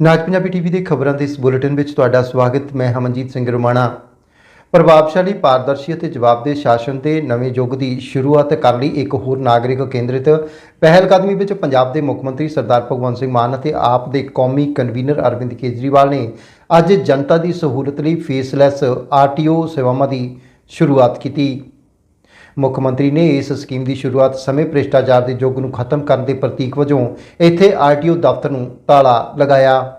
ਨਾਜ Punjabi TV ਦੇ ਖਬਰਾਂ ਦੇ ਇਸ ਬੁਲੇਟਿਨ ਵਿੱਚ ਤੁਹਾਡਾ ਸਵਾਗਤ, ਮੈਂ ਹਮਨਜੀਤ ਸਿੰਘ ਰੋਮਾਣਾ। ਪ੍ਰਭਾਵਸ਼ਾਲੀ ਪਾਰਦਰਸ਼ੀ ਅਤੇ ਜਵਾਬਦੇਹ ਸ਼ਾਸਨ ਦੇ ਨਵੇਂ ਯੁੱਗ ਦੀ ਸ਼ੁਰੂਆਤ ਕਰਨ ਲਈ ਇੱਕ ਹੋਰ ਨਾਗਰਿਕ ਕੇਂਦਰਿਤ ਪਹਿਲ ਕਦਮੀ ਵਿੱਚ ਪੰਜਾਬ ਦੇ ਮੁੱਖ ਮੰਤਰੀ ਸਰਦਾਰ ਭਗਵੰਤ ਸਿੰਘ ਮਾਨ ਅਤੇ ਆਪ ਦੇ ਕੌਮੀ ਕਨਵੀਨਰ ਅਰਵਿੰਦ ਕੇਜਰੀਵਾਲ ਨੇ ਅੱਜ ਜਨਤਾ ਦੀ ਸਹੂਲਤ ਲਈ ਫੇਸਲੈਸ ਆਰਟੀਓ ਸੇਵਾਵਾਂ ਦੀ ਸ਼ੁਰੂਆਤ ਕੀਤੀ। ਮੁੱਖ ਮੰਤਰੀ ਨੇ ਇਸ ਸਕੀਮ ਦੀ ਸ਼ੁਰੂਆਤ ਸਮੇਂ ਭ੍ਰਿਸ਼ਟਾਚਾਰ ਦੇ ਯੁੱਗ ਨੂੰ ਖਤਮ ਕਰਨ ਦੇ ਪ੍ਰਤੀਕ ਵਜੋਂ ਇੱਥੇ ਆਰਟੀਓ ਦਫ਼ਤਰ ਨੂੰ ਤਾਲਾ ਲਗਾਇਆ।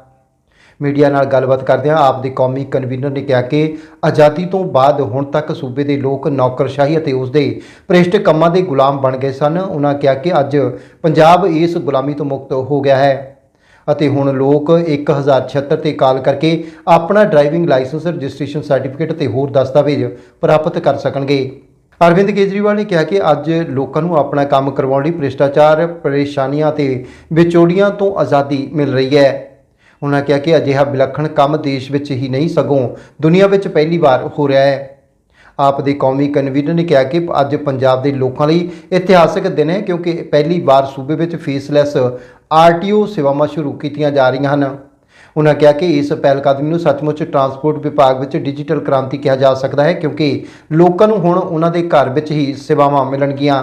ਮੀਡੀਆ ਨਾਲ ਗੱਲਬਾਤ ਕਰਦਿਆਂ ਆਪ ਦੇ ਕੌਮੀ ਕਨਵੀਨਰ ਨੇ ਕਿਹਾ ਕਿ ਆਜ਼ਾਦੀ ਤੋਂ ਬਾਅਦ ਹੁਣ ਤੱਕ ਸੂਬੇ ਦੇ ਲੋਕ ਨੌਕਰਸ਼ਾਹੀ ਅਤੇ ਉਸ ਦੇ ਭ੍ਰਿਸ਼ਟ ਕੰਮਾਂ ਦੇ ਗੁਲਾਮ ਬਣ ਗਏ ਸਨ। ਉਹਨਾਂ ਕਿਹਾ ਕਿ ਅੱਜ ਪੰਜਾਬ ਇਸ ਗੁਲਾਮੀ ਤੋਂ ਮੁਕਤ ਹੋ ਗਿਆ ਹੈ ਅਤੇ ਹੁਣ ਲੋਕ 1076 ਤੇ ਕਾਲ ਕਰਕੇ ਆਪਣਾ ਡਰਾਈਵਿੰਗ ਲਾਇਸੈਂਸ, ਰਜਿਸਟ੍ਰੇਸ਼ਨ ਸਰਟੀਫਿਕੇਟ ਤੇ ਹੋਰ ਦਸਤਾਵੇਜ਼ ਪ੍ਰਾਪਤ ਕਰ ਸਕਣਗੇ। ਅਰਵਿੰਦ ਕੇਜਰੀਵਾਲ ਨੇ ਕਿਹਾ ਕਿ ਅੱਜ ਲੋਕਾਂ ਨੂੰ ਆਪਣਾ ਕੰਮ ਕਰਵਾਉਣ ਲਈ ਭ੍ਰਿਸ਼ਟਾਚਾਰ, ਪਰੇਸ਼ਾਨੀਆਂ ਤੇ ਵਿਚੋੜੀਆਂ ਤੋਂ ਆਜ਼ਾਦੀ ਮਿਲ ਰਹੀ ਹੈ। ਉਹਨਾਂ ਕਿਹਾ ਕਿ ਅਜਿਹਾ ਵਿਲੱਖਣ ਕੰਮ ਦੇਸ਼ ਵਿੱਚ ਹੀ ਨਹੀਂ, ਸਗੋਂ ਦੁਨੀਆ ਵਿੱਚ ਪਹਿਲੀ ਵਾਰ ਹੋ ਰਿਹਾ ਹੈ। ਆਪ ਦੇ ਕੌਮੀ ਕਨਵੀਨਰ ਨੇ ਕਿਹਾ ਕਿ ਅੱਜ ਪੰਜਾਬ ਦੇ ਲੋਕਾਂ ਲਈ ਇਤਿਹਾਸਕ ਦਿਨ ਹੈ, ਕਿਉਂਕਿ ਪਹਿਲੀ ਵਾਰ ਸੂਬੇ ਵਿੱਚ ਫੀਸਲੈਸ ਆਰਟੀਓ ਸੇਵਾਵਾਂ ਸ਼ੁਰੂ ਕੀਤੀਆਂ ਜਾ ਰਹੀਆਂ ਹਨ। ਉਹਨਾਂ ਕਿਹਾ ਕਿ ਇਸ ਪਹਿਲ ਕਦਮੀ ਨੂੰ ਸੱਚਮੁੱਚ ਟਰਾਂਸਪੋਰਟ ਵਿਭਾਗ ਵਿੱਚ ਡਿਜੀਟਲ ਕ੍ਰਾਂਤੀ ਕਿਹਾ ਜਾ ਸਕਦਾ ਹੈ, ਕਿਉਂਕਿ ਲੋਕਾਂ ਨੂੰ ਹੁਣ ਉਹਨਾਂ ਦੇ ਘਰ ਵਿੱਚ ਹੀ ਸੇਵਾਵਾਂ ਮਿਲਣਗੀਆਂ।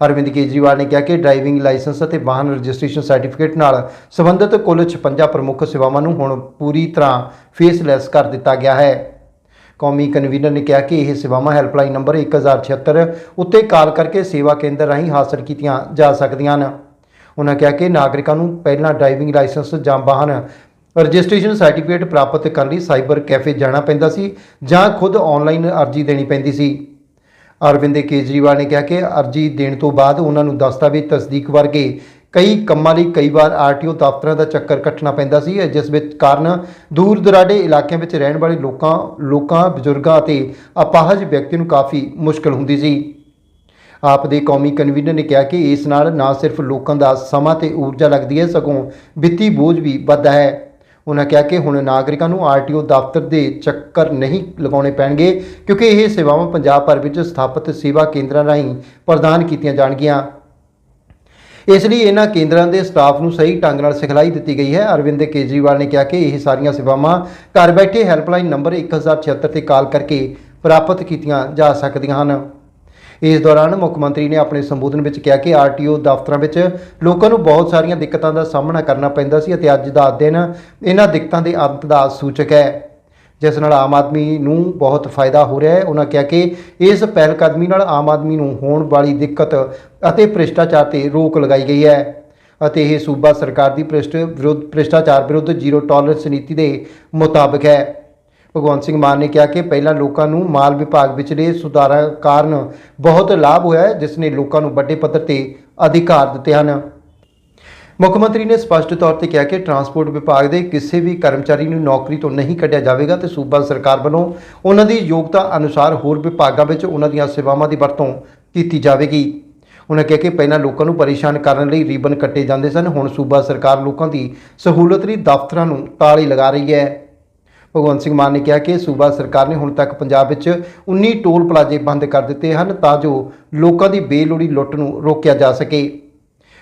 ਅਰਵਿੰਦ ਕੇਜਰੀਵਾਲ ਨੇ ਕਿਹਾ ਕਿ ਡਰਾਈਵਿੰਗ ਲਾਇਸੈਂਸ ਅਤੇ ਵਾਹਨ ਰਜਿਸਟ੍ਰੇਸ਼ਨ ਸਰਟੀਫਿਕੇਟ ਨਾਲ ਸੰਬੰਧਿਤ ਕੁੱਲ 56 ਪ੍ਰਮੁੱਖ ਸੇਵਾਵਾਂ ਨੂੰ ਹੁਣ ਪੂਰੀ ਤਰ੍ਹਾਂ ਫੇਸਲੈਸ ਕਰ ਦਿੱਤਾ ਗਿਆ ਹੈ। ਕੌਮੀ ਕਨਵੀਨਰ ਨੇ ਕਿਹਾ ਕਿ ਇਹ ਸੇਵਾਵਾਂ ਹੈਲਪਲਾਈਨ ਨੰਬਰ 1076 ਉੱਤੇ ਕਾਲ ਕਰਕੇ ਸੇਵਾ ਕੇਂਦਰ ਰਾਹੀਂ ਹਾਸਲ ਕੀਤੀਆਂ ਜਾ ਸਕਦੀਆਂ ਹਨ। ਉਹਨਾਂ ਕਿਹਾ ਕਿ ਨਾਗਰਿਕਾਂ ਨੂੰ ਪਹਿਲਾਂ ਡਰਾਈਵਿੰਗ ਲਾਇਸੈਂਸ ਜਾਂ ਵਾਹਨ ਰਜਿਸਟ੍ਰੇਸ਼ਨ ਸਰਟੀਫਿਕੇਟ ਪ੍ਰਾਪਤ ਕਰਨ ਲਈ ਸਾਈਬਰ ਕੈਫੇ ਜਾਣਾ ਪੈਂਦਾ ਸੀ ਜਾਂ ਖੁਦ ਆਨਲਾਈਨ ਅਰਜ਼ੀ ਦੇਣੀ ਪੈਂਦੀ ਸੀ। ਅਰਵਿੰਦ ਕੇਜਰੀਵਾਲ ਨੇ ਕਿਹਾ ਕਿ ਅਰਜ਼ੀ ਦੇਣ ਤੋਂ ਬਾਅਦ ਉਹਨਾਂ ਨੂੰ ਦਸਤਾਵੇਜ਼ ਤਸਦੀਕ ਵਰਗੇ ਕਈ ਕੰਮਾਂ ਲਈ ਕਈ ਵਾਰ ਆਰਟੀਓ ਦਫ਼ਤਰਾਂ ਦਾ ਚੱਕਰ ਕੱਟਣਾ ਪੈਂਦਾ ਸੀ, ਜਿਸ ਵਿੱਚ ਕਾਰਨ ਦੂਰ ਦੁਰਾਡੇ ਇਲਾਕਿਆਂ ਵਿੱਚ ਰਹਿਣ ਵਾਲੇ ਲੋਕਾਂ ਲੋਕਾਂ, ਬਜ਼ੁਰਗਾਂ ਅਤੇ ਅਪਾਹਜ ਵਿਅਕਤੀ ਨੂੰ ਕਾਫੀ ਮੁਸ਼ਕਲ ਹੁੰਦੀ ਸੀ। ਆਪ ਦੇ ਕੌਮੀ ਕਨਵੀਨਰ ਨੇ ਕਿਹਾ ਕਿ ਇਸ ਨਾਲ ਨਾ ਸਿਰਫ ਲੋਕਾਂ ਦਾ ਸਮਾਂ ਤੇ ਊਰਜਾ ਲੱਗਦੀ ਹੈ, ਸਗੋਂ ਵਿੱਤੀ ਬੋਝ ਵੀ ਵੱਧਦਾ ਹੈ। ਉਹਨਾਂ ਕਿਹਾ ਕਿ ਹੁਣ ਨਾਗਰਿਕਾਂ ਨੂੰ ਆਰਟੀਓ ਦਫ਼ਤਰ ਦੇ ਚੱਕਰ ਨਹੀਂ ਲਗਾਉਣੇ ਪੈਣਗੇ, ਕਿਉਂਕਿ ਇਹ ਸੇਵਾਵਾਂ ਪੰਜਾਬ ਭਰ ਵਿੱਚ ਸਥਾਪਿਤ ਸੇਵਾ ਕੇਂਦਰਾਂ ਰਾਹੀਂ ਪ੍ਰਦਾਨ ਕੀਤੀਆਂ ਜਾਣਗੀਆਂ। ਇਸ ਲਈ ਇਹਨਾਂ ਕੇਂਦਰਾਂ ਦੇ ਸਟਾਫ ਨੂੰ ਸਹੀ ਢੰਗ ਨਾਲ ਸਿਖਲਾਈ ਦਿੱਤੀ ਗਈ ਹੈ। ਅਰਵਿੰਦ ਕੇਜਰੀਵਾਲ ਨੇ ਕਿਹਾ ਕਿ ਇਹ ਸਾਰੀਆਂ ਸੇਵਾਵਾਂ ਘਰ ਬੈਠੇ ਹੈਲਪਲਾਈਨ ਨੰਬਰ 1076 ਤੇ ਕਾਲ ਕਰਕੇ ਪ੍ਰਾਪਤ ਕੀਤੀਆਂ ਜਾ ਸਕਦੀਆਂ ਹਨ। ਇਸ ਦੌਰਾਨ ਮੁੱਖ ਮੰਤਰੀ ਨੇ ਆਪਣੇ ਸੰਬੋਧਨ ਵਿੱਚ ਕਿਹਾ ਕਿ ਆਰਟੀਓ ਦਫ਼ਤਰਾਂ ਵਿੱਚ ਲੋਕਾਂ ਨੂੰ ਬਹੁਤ ਸਾਰੀਆਂ ਦਿੱਕਤਾਂ ਦਾ ਸਾਹਮਣਾ ਕਰਨਾ ਪੈਂਦਾ ਸੀ ਅਤੇ ਅੱਜ ਦਾ ਦਿਨ ਇਹਨਾਂ ਦਿੱਕਤਾਂ ਦੇ ਅੰਤ ਦਾ ਸੂਚਕ ਹੈ। ਜਿਸ ਨਾਲ ਆਮ ਆਦਮੀ ਨੂੰ ਬਹੁਤ ਫਾਇਦਾ ਹੋ ਰਿਹਾ ਹੈ। ਉਹਨਾਂ ਕਿਹਾ ਕਿ ਇਸ ਪਹਿਲ ਕਦਮੀ ਨਾਲ ਆਮ ਆਦਮੀ ਨੂੰ ਹੋਣ ਵਾਲੀ ਦਿੱਕਤ ਅਤੇ ਭ੍ਰਿਸ਼ਟਾਚਾਰ ਤੇ ਰੋਕ ਲਗਾਈ ਗਈ ਹੈ ਅਤੇ ਇਹ ਸੂਬਾ ਸਰਕਾਰ ਦੀ ਭ੍ਰਿਸ਼ਟ ਵਿਰੁੱਧ ਭ੍ਰਿਸ਼ਟਾਚਾਰ ਵਿਰੁੱਧ ਜ਼ੀਰੋ ਟੋਲਰੈਂਸ ਨੀਤੀ ਦੇ ਮੁਤਾਬਕ ਹੈ। ਭਗਵੰਤ ਸਿੰਘ ਮਾਨ ਨੇ ਕਿਹਾ ਕਿ ਪਹਿਲਾਂ ਲੋਕਾਂ ਨੂੰ ਮਾਲ ਵਿਭਾਗ ਵਿਚਲੇ ਸੁਧਾਰਾਂ ਕਾਰਨ ਬਹੁਤ ਲਾਭ ਹੋਇਆ ਹੈ, ਜਿਸ ਨੇ ਲੋਕਾਂ ਨੂੰ ਵੱਡੇ ਪੱਧਰ ਤੇ ਅਧਿਕਾਰ ਦਿੱਤੇ ਹਨ। ਮੁੱਖ ਮੰਤਰੀ ਨੇ ਸਪਸ਼ਟ ਤੌਰ ਤੇ ਕਿਹਾ ਕਿ ਟਰਾਂਸਪੋਰਟ ਵਿਭਾਗ ਦੇ ਕਿਸੇ ਵੀ ਕਰਮਚਾਰੀ ਨੂੰ ਨੌਕਰੀ ਤੋਂ ਨਹੀਂ ਕੱਢਿਆ ਜਾਵੇਗਾ ਤੇ ਸੂਬਾ ਸਰਕਾਰ ਵੱਲੋਂ ਉਹਨਾਂ ਦੀ ਯੋਗਤਾ ਅਨੁਸਾਰ ਹੋਰ ਵਿਭਾਗਾਂ ਵਿੱਚ ਉਹਨਾਂ ਦੀਆਂ ਸੇਵਾਵਾਂ ਦੀ ਵਰਤੋਂ ਕੀਤੀ ਜਾਵੇਗੀ। ਉਹਨਾਂ ਕਿਹਾ ਕਿ ਪਹਿਲਾਂ ਲੋਕਾਂ ਨੂੰ ਪਰੇਸ਼ਾਨ ਕਰਨ ਲਈ ਰੀਬਨ ਕੱਟੇ ਜਾਂਦੇ ਸਨ, ਹੁਣ ਸੂਬਾ ਸਰਕਾਰ ਲੋਕਾਂ ਦੀ ਸਹੂਲਤ ਲਈ ਦਫ਼ਤਰਾਂ ਨੂੰ ਤਾਲੀ ਲਗਾ ਰਹੀ ਹੈ। ਭਗਵੰਤ ਸਿੰਘ ਮਾਨ ਨੇ ਕਿਹਾ ਕਿ ਸੂਬਾ ਸਰਕਾਰ ਨੇ ਹੁਣ ਤੱਕ ਪੰਜਾਬ ਵਿੱਚ 19 ਟੋਲ ਪਲਾਜ਼ੇ ਬੰਦ ਕਰ ਦਿੱਤੇ ਹਨ ਤਾਂ ਜੋ ਲੋਕਾਂ ਦੀ ਬੇਲੋੜੀ ਲੁੱਟ ਨੂੰ ਰੋਕਿਆ ਜਾ ਸਕੇ।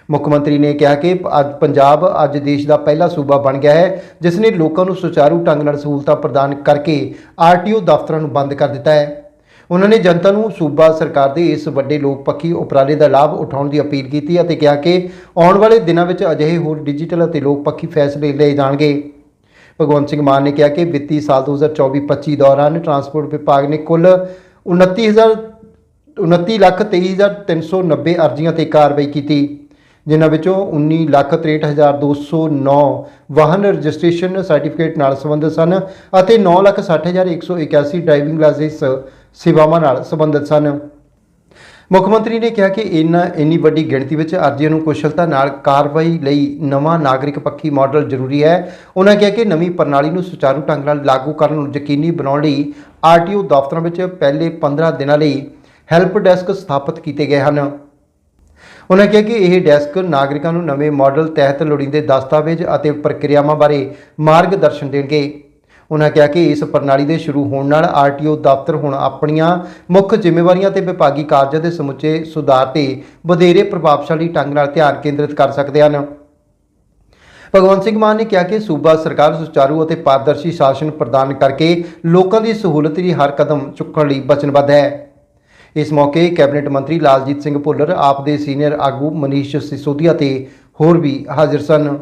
ਮੁੱਖ ਮੰਤਰੀ ਨੇ ਕਿਹਾ ਕਿ ਅੱਜ ਪੰਜਾਬ, ਅੱਜ ਦੇਸ਼ ਦਾ ਪਹਿਲਾ ਸੂਬਾ ਬਣ ਗਿਆ ਹੈ, ਜਿਸ ਨੇ ਲੋਕਾਂ ਨੂੰ ਸੁਚਾਰੂ ਢੰਗ ਨਾਲ ਸਹੂਲਤਾਂ ਪ੍ਰਦਾਨ ਕਰਕੇ ਆਰਟੀਓ ਦਫ਼ਤਰਾਂ ਨੂੰ ਬੰਦ ਕਰ ਦਿੱਤਾ ਹੈ। ਉਹਨਾਂ ਨੇ ਜਨਤਾ ਨੂੰ ਸੂਬਾ ਸਰਕਾਰ ਦੇ ਇਸ ਵੱਡੇ ਲੋਕ ਪੱਖੀ ਉਪਰਾਲੇ ਦਾ ਲਾਭ ਉਠਾਉਣ ਦੀ ਅਪੀਲ ਕੀਤੀ ਅਤੇ ਕਿਹਾ ਕਿ ਆਉਣ ਵਾਲੇ ਦਿਨਾਂ ਵਿੱਚ ਅਜਿਹੇ ਹੋਰ ਡਿਜੀਟਲ ਅਤੇ ਲੋਕ ਪੱਖੀ ਫੈਸਲੇ ਲਏ ਜਾਣਗੇ। ਭਗਵੰਤ ਸਿੰਘ ਮਾਨ ਨੇ ਕਿਹਾ ਕਿ ਵਿੱਤੀ ਸਾਲ 2024-25 ਦੌਰਾਨ ਟਰਾਂਸਪੋਰਟ ਵਿਭਾਗ ਨੇ ਕੁੱਲ 29000 29 ਲੱਖ 23390 ਅਰਜ਼ੀਆਂ ਤੇ ਕਾਰਵਾਈ ਕੀਤੀ ਜਿਨ੍ਹਾਂ ਵਿੱਚੋਂ 19,63,209 ਵਾਹਨ ਰਜਿਸਟ੍ਰੇਸ਼ਨ ਸਰਟੀਫਿਕੇਟ ਨਾਲ ਸੰਬੰਧਿਤ ਸਨ ਅਤੇ 9,60,181 ਡਰਾਈਵਿੰਗ ਲਾਇਸੈਂਸ ਸੇਵਾਵਾਂ ਨਾਲ ਸੰਬੰਧਿਤ ਸਨ। ਮੁੱਖ ਮੰਤਰੀ ਨੇ ਕਿਹਾ ਕਿ ਇਨ ਇੰਨੀ ਵੱਡੀ ਗਿਣਤੀ ਵਿੱਚ ਅਰਜ਼ੀਆਂ ਨੂੰ ਕੁਸ਼ਲਤਾ ਨਾਲ ਕਾਰਵਾਈ ਲਈ ਨਵਾਂ ਨਾਗਰਿਕ ਪੱਖੀ ਮਾਡਲ ਜ਼ਰੂਰੀ ਹੈ। ਉਹਨਾਂ ਕਿਹਾ ਕਿ ਨਵੀਂ ਪ੍ਰਣਾਲੀ ਨੂੰ ਸੁਚਾਰੂ ਢੰਗ ਨਾਲ ਲਾਗੂ ਕਰਨ ਨੂੰ ਯਕੀਨੀ ਬਣਾਉਣ ਲਈ ਆਰਟੀਓ ਦਫ਼ਤਰਾਂ ਵਿੱਚ ਪਹਿਲੇ 15 ਦਿਨਾਂ ਲਈ ਹੈਲਪ ਡੈਸਕ ਸਥਾਪਿਤ ਕੀਤੇ ਗਏ ਹਨ। ਉਹਨਾਂ ਕਿਹਾ ਕਿ ਇਹ ਡੈਸਕ ਨਾਗਰਿਕਾਂ ਨੂੰ ਨਵੇਂ ਮਾਡਲ ਤਹਿਤ ਲੋੜੀਂਦੇ ਦਸਤਾਵੇਜ਼ ਅਤੇ ਪ੍ਰਕਿਰਿਆਵਾਂ ਬਾਰੇ ਮਾਰਗਦਰਸ਼ਨ ਦੇਣਗੇ। ਉਹਨਾਂ ਕਿਹਾ ਕਿ ਇਸ ਪ੍ਰਣਾਲੀ ਦੇ ਸ਼ੁਰੂ ਹੋਣ ਨਾਲ ਆਰਟੀਓ ਦਫ਼ਤਰ ਹੁਣ ਆਪਣੀਆਂ ਮੁੱਖ ਜ਼ਿੰਮੇਵਾਰੀਆਂ ਤੇ ਵਿਭਾਗੀ ਕਾਰਜਾਂ ਦੇ ਸਮੁੱਚੇ ਸੁਧਾਰ ਤੇ ਵਧੇਰੇ ਪ੍ਰਭਾਵਸ਼ਾਲੀ ਢੰਗ ਨਾਲ ਧਿਆਨ ਕੇਂਦਰਿਤ ਕਰ ਸਕਦੇ ਹਨ। ਭਗਵੰਤ ਸਿੰਘ ਮਾਨ ਨੇ ਕਿਹਾ ਕਿ ਸੂਬਾ ਸਰਕਾਰ, ਸੁਚਾਰੂ ਅਤੇ ਪਾਰਦਰਸ਼ੀ ਸ਼ਾਸਨ ਪ੍ਰਦਾਨ ਕਰਕੇ ਲੋਕਾਂ ਦੀ ਸਹੂਲਤ ਲਈ ਹਰ ਕਦਮ ਚੁੱਕਣ ਲਈ ਵਚਨਬੱਧ ਹੈ। ਇਸ ਮੌਕੇ ਕੈਬਨਿਟ ਮੰਤਰੀ ਲਾਲਜੀਤ ਸਿੰਘ ਭੁੱਲਰ, ਆਪ ਦੇ ਸੀਨੀਅਰ ਆਗੂ ਮਨੀਸ਼ ਸਿਸੋਦੀਆ ਤੇ ਹੋਰ ਵੀ ਹਾਜ਼ਰ ਸਨ।